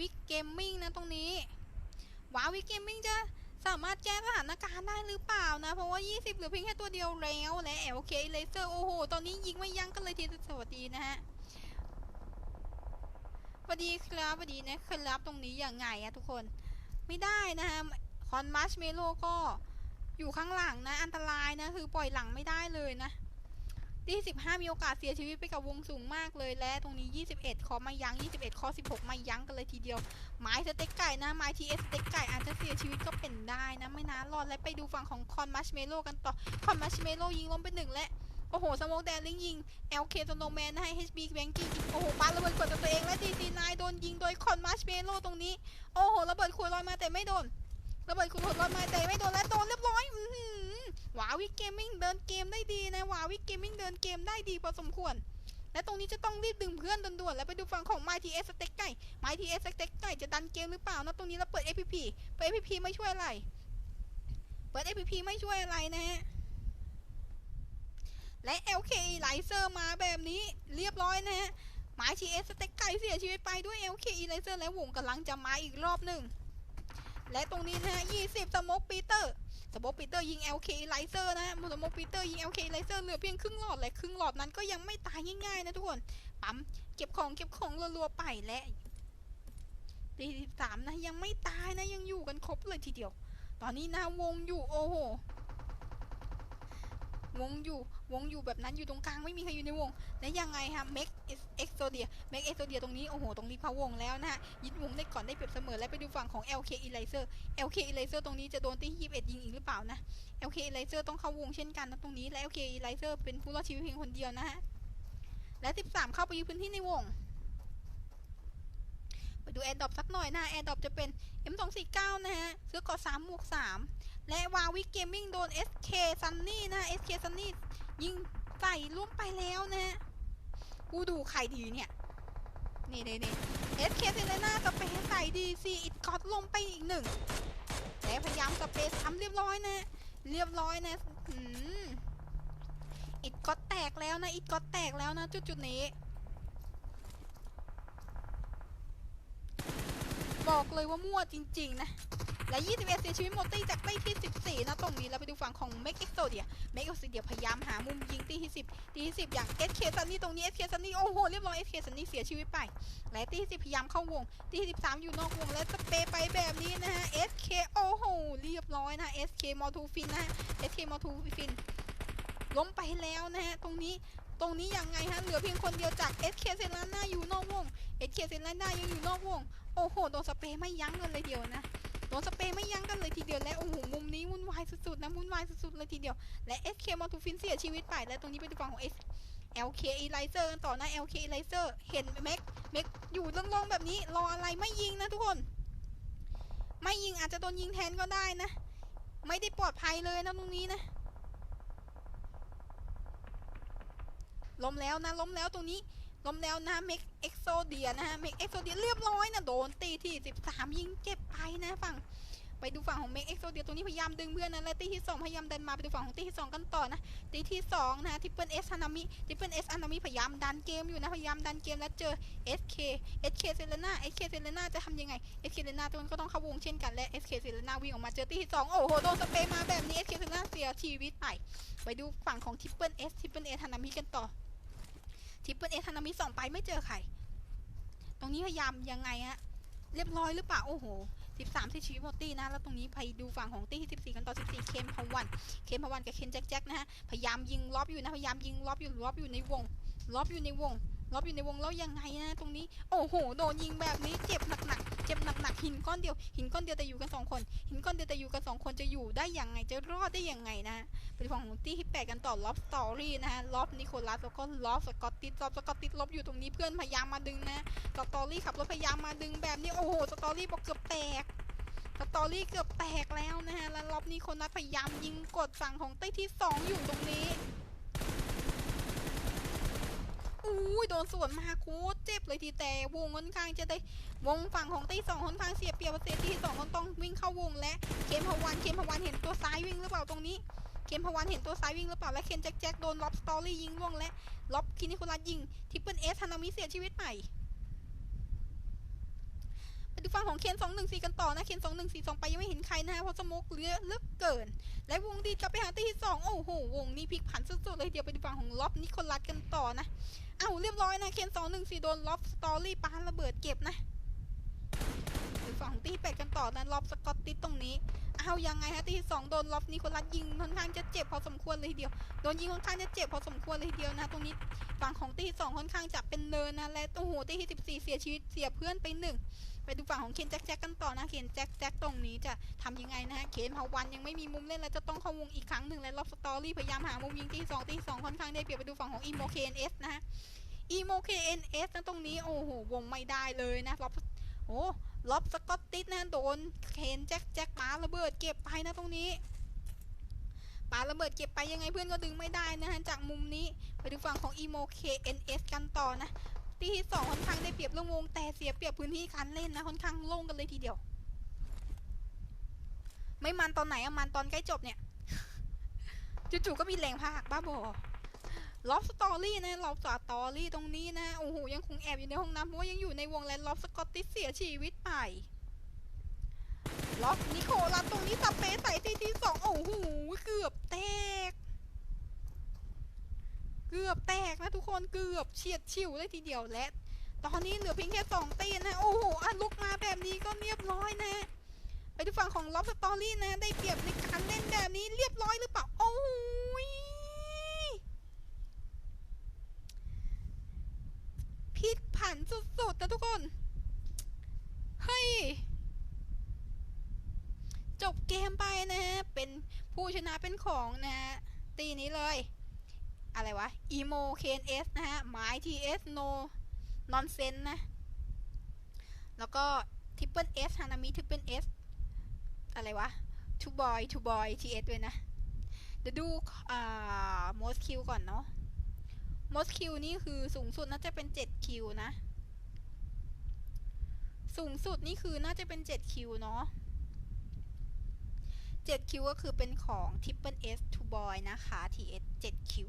วิกเกมมิ่งนะตรงนี้วาวิกเกมมิ่งจะสามารถแก้สถานการณ์ได้หรือเปล่านะ เพราะว่า 20 เหลือเพียงแค่ตัวเดียวแล้วและ LK เคเลเซอร์โอ้โห ตอนนี้ยิงไม่ยั้งกันเลยทีเดียวสวัสดีนะฮะสวัสดีครับสวัสดีนะครับตรงนี้อย่างไงอะทุกคน ไม่ได้นะฮะคอนมัชเมโลก็อยู่ข้างหลังนะ อันตรายนะ คือปล่อยหลังไม่ได้เลยนะ ที่ 15 มีโอกาสเสียชีวิตไปกับวงสูงมากเลยและตรงนี้ 21 คอมายั้ง 21 คอ 16 มายั้งกันเลยทีเดียว ไม้สเต็กไก่นะไม้ทีเอสเต็กไก่อาจจะเสียชีวิตก็เป็นได้นะไม่นารอดและไปดูฝั่งของคอนมัชเมโลกันต่อคอนมัชเมโลยิงล้มไปหนึ่งและโอ้โหสโมกแดนลิงยิง LK สโนแมนให้ HB แบงกิ้งโอ้โหปาระเบิดกดตัวเองและ DC9 โดนยิงโดยคอนมัชเมโลตรงนี้ โอ้โห ระเบิดขวดลอยมาแต่ไม่โดน ระเบิดขวดลอยมาแต่ไม่โดนและโดนเรียบร้อยอื วาวิเกมมิ่งเดินเกมได้ดีนะหวาวิเกมมิ่งเดินเกมได้ดีพอสมควร และตรงนี้จะต้องรีบดึงเพื่อนด่วนๆแล้วไปดูฝั่งของ My TS สเต็กไก่ My TS สเต็กไก่จะดันเกมหรือเปล่านะตรงนี้เราเปิด APP เปิด APP ไม่ช่วยอะไร เปิด APP ไม่ช่วยอะไรนะฮะและ LK ไลเซอร์มาแบบนี้เรียบร้อยนะฮะ My TS สเต็กไก่เสียชีวิตไปด้วย LK ไลเซอร์และวงกำลังจะมาอีกรอบหนึ่ง และตรงนี้นะฮะ 20 สมกปีเตอร์ สโมกปีเตอร์ยิง LK ไลเซอร์นะฮะสโมกปีเตอร์ยิง LK ไลเซอร์เหลือเพียงครึ่งหลอดและครึ่งหลอดนั้นก็ยังไม่ตายง่ายๆนะทุกคน ปั๊มเก็บของเก็บของรัวๆไปและตีสามนะยังไม่ตายนะยังอยู่กันครบเลยทีเดียว ตอนนี้นะวงอยู่โอ้โห วงอยู่วงอยู่แบบนั้นอยู่ตรงกลางไม่มีใครอยู่ในวง และยังไงฮะเม็กเอ็กโซเดียเม็กเอ็กโซเดียตรงนี้โอ้โหตรงนี้พะวงแล้วนะฮะยึดวงได้ก่อนได้เปรียบเสมอและไปดูฝั่งของ LK e l i z e r LK e l i z e r ตรงนี้จะโดนที่21ยิงอีกหรือเปล่านะ LK e l i z e r ต้องเข้าวงเช่นกันนะตรงนี้และ LK e l i z e r เป็นผู้รอดชีวิตเพียงคนเดียวนะฮะและ 13 เข้าไปยึดพื้นที่ในวงไปดูแอร์ดรอปสักหน่อยนะแอร์ดรอปจะเป็น M249 นะฮะเสื้อกอด3หมวก3 และวาวิเกมมิ่งโดน SK Sunny นะ SK Sunny ยิงใส่ล่วงไปแล้วนะ กูดูใครดีเนี่ย นี่นี่นี่ SK เซเลน่าสเปใส่ดีซีอิดกอดลงไปอีกหนึ่งและพยายามสเปซ้ำเรียบร้อยนะ เรียบร้อยนะอิดกอดแตกแล้วนะ อิดกอดแตกแล้วนะ จุดจุดนี้บอกเลยว่ามั่วจริง ๆ นะ และ 21 เสียชีวิตหมดตีจากตีที่ 14นะตรงนี้เราไปดูฝั่งของ m a k e x o d i a m a k e x o d i a พยายามหามุมยิงตีที่ 10ตีที่ 10 อย่าง SK Sunny ตรงนี้ SK Sunny โอ้โหเรียบร้อย SK Sunny เสียชีวิตไป และตีที่10พยายามเข้าวงตีที่ 13 อยู่นอกวงและสเปย์ไปแบบนี้นะฮะ SK โอ้โหเรียบร้อยนะ SK มอทูฟินนะฮะ SK มอทูฟินล้มไปแล้วนะฮะตรงนี้ตรงนี้ยังไงฮะเหลือเพียงคนเดียวจาก SK เซนลาน่าอยู่นอกวง SK เซนลาน่ายังอยู่นอกวง โอ้โหโดนสเปรย์ไม่ยั้งกันเลยเดียวนะ เปไม่ยั้งกันเลยทีเดียวและโอ้โหมุมนี้วุ่นวายสุดๆนะวุ่นวายสุดๆเลยทีเดียวและ SK มอทูฟินเสียชีวิตไปและตรงนี้ไปดูฝั่งของ S LK e l i z e r ต่อนะ LK e l i z e r เห็นแม็กแม็กอยู่โล่งๆแบบนี้รออะไรไม่ยิงนะทุกคน ไม่ยิงอาจจะโดนยิงแทนก็ได้นะ ไม่ได้ปลอดภัยเลยนะตรงนี้นะล้มแล้วนะล้มแล้วตรงนี้ล้มแล้วนะเมกเอ็กโซเดียนะฮะเมกเอ็กโซเดียเรียบร้อยนะโดนตีที่ 13 ยิงเจ็บไปนะฝั่ง ไปดูฝั่งของเมกเอ็กโซเดียตรงนี้พยายามดึงเพื่อนนะและตีที่2พยายามเดินมาไปดูฝั่งของตีที่ 2 กันต่อนะตีที่2นะทิปเปิลเอสฮานามิทิปเปิลเอสฮานามิพยายามดันเกมอยู่นะพยายามดันเกมแล้วเจอ SK SK เซเลน่า SK เซเลน่าจะทำยังไง SK เซเลน่าตัวนั้นก็ต้องเข้าวงเช่นกันและ SK เซเลน่าวิ่งออกมาเจอตีที่2โอ้โหโดนสเปรย์มาแบบนี้ SK เซเลน่าเสียชีวิตไปไปดูฝั่งของทิปเปิลเอสทิปเปิลเอสฮานามิกันต่อทิปเปิลเอทานามิส่องไปไม่เจอใครตรงนี้พยายามยังไงฮะเรียบร้อยหรือเปล่าโอ้โห 13ที่ชีวิตหมดตี้นะ แล้วตรงนี้ไปดูฝั่งของตี้ที่14 กันต่อ 14 เคนพวัน เคนพวันกับเคนแจ็คแจ็คนะฮะ พยายามยิงล็อบอยู่นะ พยายามยิงล็อบอยู่ล็อบอยู่ในวงล็อบอยู่ในวงล็อบอยู่ในวงแล้วยังไงนะตรงนี้ โอ้โห โดนยิงแบบนี้เจ็บหนักๆ จ็บหนักๆหินก้อนเดียว หินก้อนเดียวแต่อยู่กันสองคน หินก้อนเดียวแต่อยู่กันสองคนจะอยู่ได้ยังไงจะรอดได้ยังไงนะเป็นฝั่งของตี้ที่แปดกันต่อล็อบสตอรี่นะฮะล็อบนิโคลัสแล้วก็ล็อบสกอตติสล็อบสกอตติสล็อบอยู่ตรงนี้เพื่อนพยายามมาดึงนะสตอรี่ขับรถพยายามมาดึงแบบนี้โอ้โหสตอรี่บอกเกือบแตกสตอรี่เกือบแตกแล้วนะฮะแล้วล็อบนิโคลัสพยายามยิงกดฝั่งของตี้ที่สองอยู่ตรงนี้อุ้ย โดนสวนมาคูดเจ็บเลยทีแต่วงค่อนข้างจะได้วงฝั่งของตีสองค่อนข้างเสียเปรียบเปอร์เซ็นต์ที่สองต้องวิ่งเข้าวงและเคมพวันเคมพวันเห็นตัวซ้ายวิ่งหรือเปล่าตรงนี้เคนพวันเห็นตัวซ้ายวิ่งหรือเปล่าและเคนแจ็คแจ็คโดนล็อบสตอรี่ยิงล่วงและล็อบคินิคุรัสยิงทิปเปิลเอสฮานามิเสียชีวิตใหม่ไป ดูฝั่งของเคนสองหนึ่งสี่กันต่อนะเคนสองหนึ่งสี่สองไปยังไม่เห็นใครนะฮะเพราะสโมกเลือเลือกเกิน และวงดีกลับไปหาตีที่สองโอ้โหวงนี้พลิกผันสุดๆเลยเดี๋ยวไปดูฝั่งของล็อบนิโคลัสกันต่อนะเอ้าเรียบร้อยนะเคนสองหนึ่งสี่โดนล็อบสตอรี่ปานระเบิดเก็บนะดูฝั่งของตีแปดกันต่อนะล็อบสกอตติสตรงนี้เอายังไงฮะตีสองโดนล็อบนิโคลัสยิงค่อนข้างจะเจ็บพอสมควรเลยทีเดียวโดนยิงค่อนข้างจะเจ็บพอสมควรเลยทีเดียวนะตรงนี้ฝั่งของตีสองค่อนข้างจะเป็นเนินนะและโอ้โหตีที่สิบสี่เสียชีวิตเสียเพื่อนไปหนึ่ง ดูฝั่งของเคนแจ็คแจ็คกันต่อนะเคนแจ็คแจ็คตรงนี้จะทำยังไงนะฮะเคนเฮาวันยังไม่มีมุมเล่นแล้วจะต้องเข้าวงอีกครั้งหนึ่งและล็อบสตอรี่พยายามหามุมยิงที่สองที่สองค่อนข้างได้เปรียบไปดูฝั่งของอีโมเคนเอสนะฮะอีโมเคนเอสนะตรงนี้โอ้โหวงไม่ได้เลยนะล็อบโอ้ล็อบสกอตติสนะโดนเคนแจ็คแจ็คปาระเบิดเก็บไปนะตรงนี้ปาระเบิดเก็บไปยังไงเพื่อนก็ดึงไม่ได้นะฮะจากมุมนี้ไปดูฝั่งของอีโมเคนเอสกันต่อนะ ตีที่สองค่อนข้างได้เปรียบเรื่องวง แต่เสียเปรียบพื้นที่การเล่นนะค่อนข้างโล่งกันเลยทีเดียว ไม่มันตอนไหนอะมันตอนใกล้จบเนี่ยจู่ๆก็มีแรงพากบ้าบอล็อบสตอรี่นะล็อบสตอรี่ตรงนี้นะโอ้โหยังคงแอบอยู่ในห้องน้ำเพราะว่ายังอยู่ในวงและล็อบสกอตติสเสียชีวิตไปล็อบนิโคลัสตรงนี้สเปซใส่ทีที่สองโอ้โหเกือบแตก เกือบแตกนะทุกคนเกือบเฉียดฉิวเลยทีเดียวและตอนนี้เหลือเพียงแค่สองตีนนะโอ้โหอะลุกมาแบบนี้ก็เรียบร้อยนะ ไปดูฝั่งของล็อบสตอรี่นะ ได้เปรียบในการเล่นแบบนี้เรียบร้อยหรือเปล่าโอ้ยพิกผันสุดๆนะทุกคนเฮ้ยจบเกมไปนะฮะเป็นผู้ชนะเป็นของนะฮะตีนี้เลย อะไรวะอีโมเคนเอสนะฮะหมายทีเอสโนนอนเซนนะ แล้วก็ทิปเปิลเอสฮานามิทิปเปิลเอสอะไรวะทูบอยทูบอยทีเอสด้วยนะเดี๋ยวดูอ่าโมสคิวก่อนเนาะโมสคิวนี่คือสูงสุดน่าจะเป็น7คิวนะ สูงสุดนี่คือน่าจะเป็น7คิวเนาะ7คิวก็คือเป็นของ Triple S to Boy นะคะ TS 7คิว